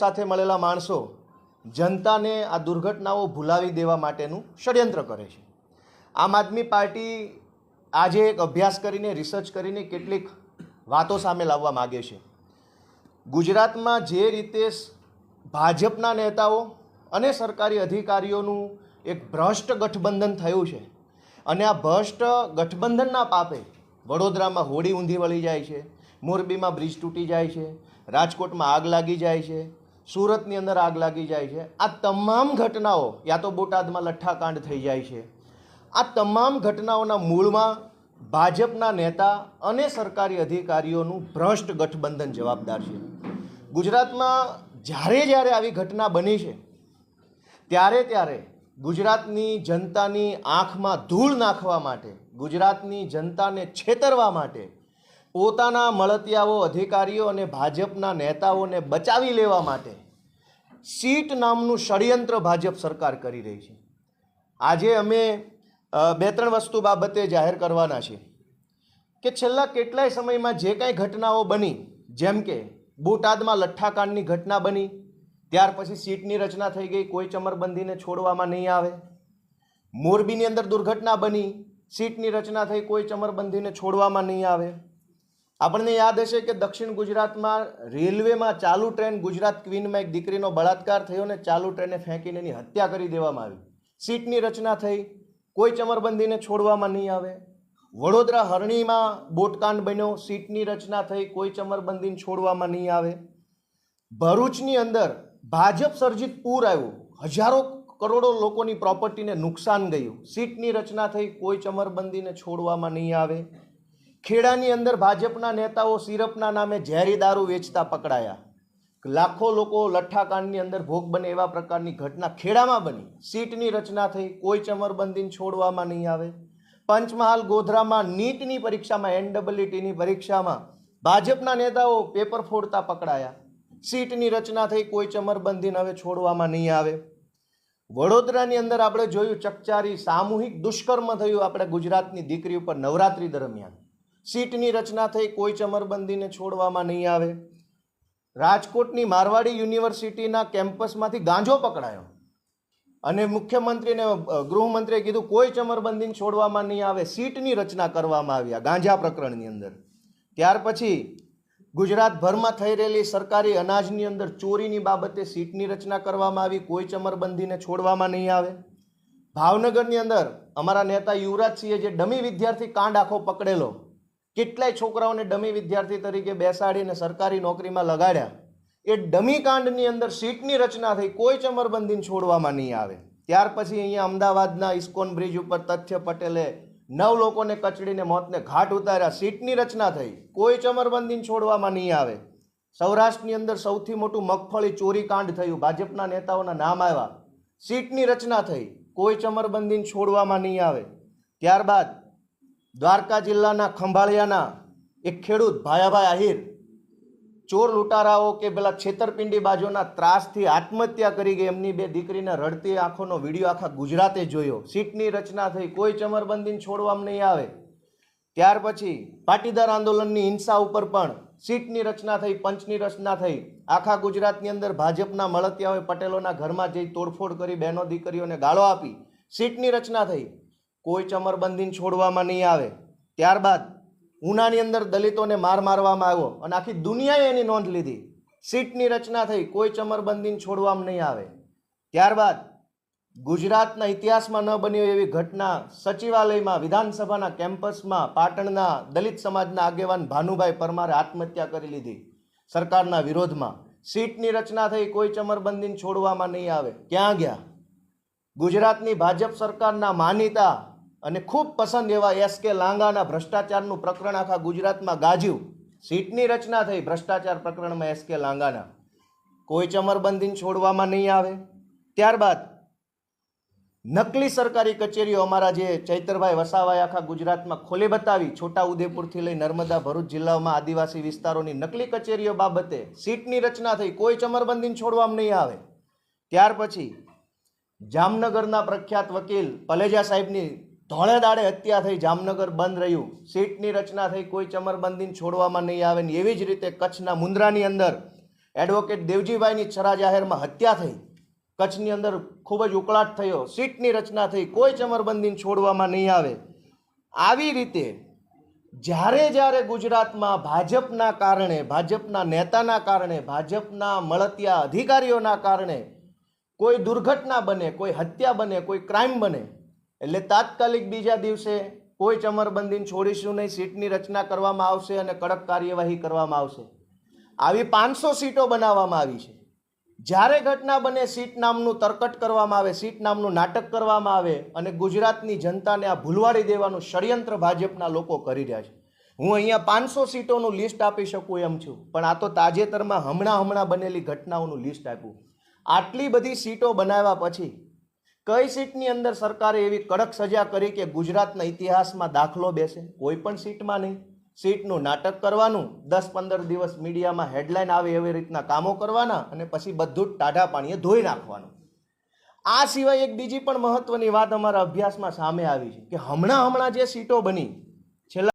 સાથે મળેલા માણસો જનતાને આ દુર્ઘટનાઓ ભૂલાવી દેવા માટેનું ષડયંત્ર કરે છે. આમ આદમી પાર્ટી આજે એક અભ્યાસ કરીને રિસર્ચ કરીને કેટલીક વાતો સામે લાવવા માગે છે. ગુજરાતમાં જે રીતે ભાજપના નેતાઓ અને સરકારી અધિકારીઓનું એક ભ્રષ્ટ ગઠબંધન થયું છે અને આ ભ્રષ્ટ ગઠબંધનના પાપે વડોદરામાં હોડી ઊંધી વળી જાય છે, મોરબીમાં બ્રિજ તૂટી જાય છે, રાજકોટમાં આગ લાગી જાય છે સુરતની અંદર આગ લાગી જાય છે. આ તમામ ઘટનાઓ, યા તો બોટાદમાં લઠ્ઠાકાંડ થઈ જાય છે. આ તમામ ઘટનાઓના મૂળમાં ભાજપના નેતા અને સરકારી અધિકારીઓનું ભ્રષ્ટ ગઠબંધન જવાબદાર છે. ગુજરાતમાં જ્યારે જ્યારે આવી ઘટના બની છે, ત્યારે ત્યારે ગુજરાતની જનતાની આંખમાં ધૂળ નાખવા માટે, ગુજરાતની જનતાને છેતરવા માટે પોતાના મળતિયાઓ અધિકારીઓ અને ભાજપના નેતાઓને બચાવી લેવા માટે સીટ નામનું ષડયંત્ર ભાજપ સરકાર કરી રહી છે. આજે અમે બે ત્રણ વસ્તુ બાબતે જાહેર કરવાના છીએ કે છેલ્લા કેટલાય સમયમાં જે કાંઈ ઘટનાઓ બની, જેમ કે બોટાદમાં લઠ્ઠાકાંડની ઘટના બની, ત્યાર પછી સીટની રચના થઈ ગઈ, કોઈ ચમરબંધીને છોડવામાં નહીં આવે, મોરબીની અંદર દુર્ઘટના બની, સીટની રચના થઈ, કોઈ ચમરબંધીને છોડવામાં નહીં આવે આપણને યાદ હશે કે દક્ષિણ ગુજરાતમાં રેલવેમાં ચાલુ ટ્રેન ગુજરાત ક્વીનમાં એક દીકરીનો બળાત્કાર થયો ને ચાલુ ટ્રેને ફેંકીને એની હત્યા કરી દેવામાં આવી. સીટની રચના થઈ. કોઈ ચમરબંધીને છોડવામાં નહીં આવે. વડોદરા હરણીમાં બોટકાંડ બન્યો. સીટની રચના થઈ. કોઈ ચમરબંધીને છોડવામાં નહીં આવે. ભરૂચની અંદર ભાજપ સર્જિત પૂર આવ્યું. હજારો કરોડો લોકોની પ્રોપર્ટીને નુકસાન ગયું. સીટની રચના થઈ. કોઈ ચમરબંધીને છોડવામાં નહીં આવે. ખેડાની અંદર ભાજપના નેતાઓ સિરપના નામે ઝેરી દારૂ વેચતા પકડાયા. લાખો લોકો લઠ્ઠાકાંડની અંદર ભોગ બને એવા પ્રકારની ઘટના ખેડામાં બની. સીટની રચના થઈ, કોઈ ચમરબંધીને છોડવામાં નહીં આવે. પંચમહાલ ગોધરામાં નીટની પરીક્ષામાં, એનડબલ્યુટીની પરીક્ષામાં ભાજપના નેતાઓ પેપર ફોડતા પકડાયા. સીટની રચના થઈ, કોઈ ચમરબંધીને હવે છોડવામાં નહીં આવે. વડોદરાની અંદર આપણે જોયું ચકચારી સામૂહિક દુષ્કર્મ થયું આપણે ગુજરાતની દીકરી ઉપર નવરાત્રી દરમિયાન. સીટની રચના થઈ કોઈ ચમરબંધીને છોડવામાં નહીં આવે. રાજકોટની મારવાડી યુનિવર્સિટીના કેમ્પસમાંથી ગાંજો પકડાયો. અને મુખ્યમંત્રીને ગૃહમંત્રીએ કીધું, કોઈ ચમરબંધીને છોડવામાં નહીં આવે, સીટની રચના કરવામાં આવી આ ગાંજા પ્રકરણની અંદર. ત્યાર પછી ગુજરાતભરમાં થઈ રહેલી સરકારી અનાજની અંદર ચોરીની બાબતે સીટની રચના કરવામાં આવી, કોઈ ચમરબંધીને છોડવામાં નહીં આવે. ભાવનગરની અંદર અમારા નેતા યુવરાજસિંહે જે ડમી વિદ્યાર્થી કાંડ આખો પકડેલો કેટલાય છોકરાઓને ડમી વિદ્યાર્થી તરીકે બેસાડીને સરકારી નોકરીમાં લગાડ્યા. એ ડમી કાંડની અંદર સીટની રચના થઈ કોઈ ચમરબંધીને છોડવામાં નહીં આવે. ત્યાર પછી અહીંયા અમદાવાદના ઇસ્કોન બ્રિજ ઉપર તથ્ય પટેલે નવ લોકોને કચડીને મોતને ઘાટ ઉતાર્યા. સીટની રચના થઈ કોઈ ચમરબંધીને છોડવામાં નહીં આવે. સૌરાષ્ટ્રની અંદર સૌથી મોટું મગફળી ચોરી કાંડ થયું. ભાજપના નેતાઓના નામ આવ્યા. સીટની રચના થઈ કોઈ ચમરબંધીને છોડવામાં નહીં આવે. ત્યારબાદ દ્વારકા જિલ્લાના ખંભાળિયાના એક ખેડૂત ભાયાભાઈ આહિર ચોર લૂંટારાઓ કે પેલા છેતરપિંડી બાજુના ત્રાસથી આત્મહત્યા કરી ગઈ. એમની બે દીકરીને રડતી આંખોનો વીડિયો આખા ગુજરાતે જોયો. સીટની રચના થઈ. કોઈ ચમરબંધીને છોડવામાં નહીં આવે. ત્યાર પછી પાટીદાર આંદોલનની હિંસા ઉપર પણ સીટની રચના થઈ, પંચની રચના થઈ. આખા ગુજરાતની અંદર ભાજપના મળતિયાઓએ પટેલોના ઘરમાં જઈ તોડફોડ કરી, બહેનો દીકરીઓને ગાળો આપી. સીટની રચના થઈ. કોઈ ચમરબંધીને છોડવામાં નહીં આવે. ત્યારબાદ ઉનાની અંદર દલિતોને માર મારવામાં આવ્યો અને આખી દુનિયાએ એની નોંધ લીધી. સીટની રચના થઈ, કોઈ ચમરબંધીને છોડવામાં નહીં આવે. ત્યારબાદ ગુજરાતના ઇતિહાસમાં ન બની એવી ઘટના સચિવાલયમાં, વિધાનસભાના કેમ્પસમાં, પાટણના દલિત સમાજના આગેવાન ભાનુભાઈ પરમારે આત્મહત્યા કરી લીધી સરકારના વિરોધમાં. સીટની રચના થઈ, કોઈ ચમરબંધીને છોડવામાં નહીં આવે. ક્યાં ગયા? ગુજરાતની ભાજપ સરકારના માનીતા અને ખૂબ પસંદ એવા એસ કે લાંગાના ભ્રષ્ટાચારનું પ્રકરણ આખા ગુજરાતમાં ગાજ્યું. સીટની રચના થઈ ભ્રષ્ટાચાર પ્રકરણમાં એસ કે લાંગાના. કોઈ ચમરબંધીને છોડવામાં નહીં આવે. ત્યારબાદ નકલી સરકારી કચેરીઓ અમારા જે ચૈતરભાઈ વસાવાએ આખા ગુજરાતમાં ખોલી બતાવી છોટા ઉદેપુરથી લઈ નર્મદા ભરૂચ જિલ્લામાં આદિવાસી વિસ્તારોની નકલી કચેરીઓ બાબતે સીટની રચના થઈ, કોઈ ચમરબંધીને છોડવામાં નહીં આવે. ત્યાર પછી જામનગરના પ્રખ્યાત વકીલ પલેજા સાહેબની ધોળે દાડે હત્યા થઈ જામનગર બંધ રહ્યું. સીટની રચના થઈ કોઈ ચમરબંધીને છોડવામાં નહીં આવે ને એવી જ રીતે કચ્છના મુન્દ્રાની અંદર એડવોકેટ દેવજીભાઈની છરા જાહેરમાં હત્યા થઈ. કચ્છની અંદર ખૂબ જ ઉકળાટ થયો. સીટની રચના થઈ કોઈ ચમરબંધીને છોડવામાં નહીં આવે. આવી રીતે જ્યારે જ્યારે ગુજરાતમાં ભાજપના કારણે, ભાજપના નેતાના કારણે, ભાજપના મળતિયા અધિકારીઓના કારણે કોઈ દુર્ઘટના બને, કોઈ હત્યા બને, કોઈ ક્રાઇમ બને એટલે તાત્કાલિક બીજા દિવસે કોઈ ચમરબંધીને છોડીશું નહીં, સીટની રચના કરવામાં આવશે અને કડક કાર્યવાહી કરવામાં આવશે. આવી પાંચસો સીટો બનાવવામાં આવી છે. જ્યારે ઘટના બને, સીટ નામનું તરકટ કરવામાં આવે, સીટ નામનું નાટક કરવામાં આવે અને ગુજરાતની જનતાને આ ભૂલવાડી દેવાનું ષડયંત્ર ભાજપના લોકો કરી રહ્યા છે. હું અહીંયા પાંચસો સીટોનું લિસ્ટ આપી શકું એમ છું, પણ આ તો તાજેતરમાં હમણાં હમણાં બનેલી ઘટનાઓનું લિસ્ટ આપ્યું. આટલી બધી સીટો બનાવ્યા પછી કઈ સીટની અંદર સરકારે એવી કડક સજા કરી કે ગુજરાતના ઇતિહાસમાં દાખલો બેસે? કોઈ પણ સીટમાં નહીં. સીટનું નાટક કરવાનું, દસ પંદર દિવસ મીડિયામાં હેડલાઇન આવે એવી રીતના કામો કરવાના અને પછી બધું જ ટાઢા પાણીએ ધોઈ નાખવાનું. આ સિવાય એક બીજી પણ મહત્વની વાત અમારા અભ્યાસમાં સામે આવી છે કે હમણાં હમણાં જે સીટો બની